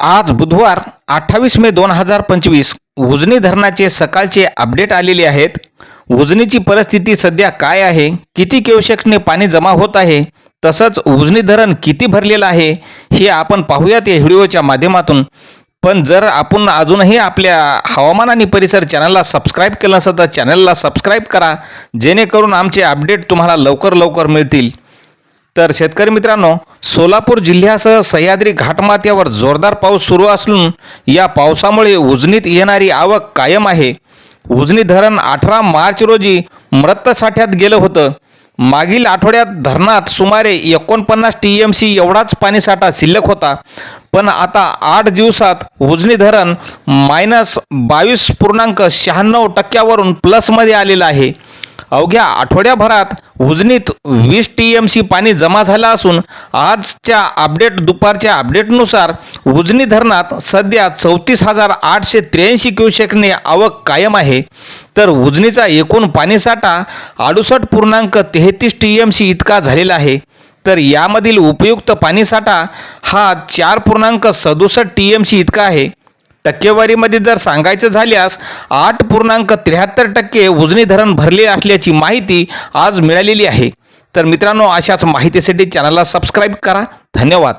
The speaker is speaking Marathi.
आज बुधवार अठ्ठावीस मे दोन हजार पंचवीस उजनी धरणाचे सकाळचे अपडेट आलेले आहेत. उजनीची परिस्थिती सध्या काय आहे? किती क्युसेकने पाणी जमा होत आहे? तसंच उजनी धरण किती भरलेलं आहे? हे आपण पाहूयात या व्हिडिओच्या माध्यमातून. पण जर आपण अजूनही आपल्या हवामान आणि परिसर चॅनलला सबस्क्राईब केलं नसेल तर चॅनलला सबस्क्राईब करा. जेणेकरून आमचे अपडेट तुम्हाला लवकर लवकर मिळतील. तर शेतकरी मित्रांनो सोलापूर जिल्ह्यासह सह्याद्री घाटमाथ्यावर जोरदार पाऊस सुरू असून या पावसामुळे उजनीत येणारी आवक कायम आहे. उजनी धरण अठरा मार्च रोजी मृत साठ्यात गेलं होतं. मागील आठवड्यात धरणात सुमारे एकोणपन्नास टी एम सी एवढाच पाणीसाठा शिल्लक होता. पण आता आठ दिवसात उजनी धरण मायनस बावीस पूर्णांक शहाण्णव टक्क्यावरून प्लसमध्ये आलेलं आहे. अवघ्या आठवड्याभरात उजनीत वीस टी एम सी पाणी जमा झालं असून आजच्या अपडेट दुपारच्या अपडेटनुसार उजनी धरणात सध्या चौतीस हजार आठशे त्र्याऐंशी क्युसेकने आवक कायम आहे. तर उजनीचा एकूण पाणीसाठा अडुसष्ट पूर्णांक तेहतीस टी एम सी इतका झालेला आहे. तर यामधील उपयुक्त पाणीसाठा हा चार पूर्णांक सदुसष्ट टी एम सी इतका आहे. टक्केवारीमध्ये जर सांगायचं झाल्यास आठ पूर्णांक त्र्याहत्तर टक्के उजनी धरण भरले असल्याची माहिती आज मिळालेली आहे. तर मित्रांनो अशाच माहितीसाठी चॅनलला सबस्क्राईब करा. धन्यवाद.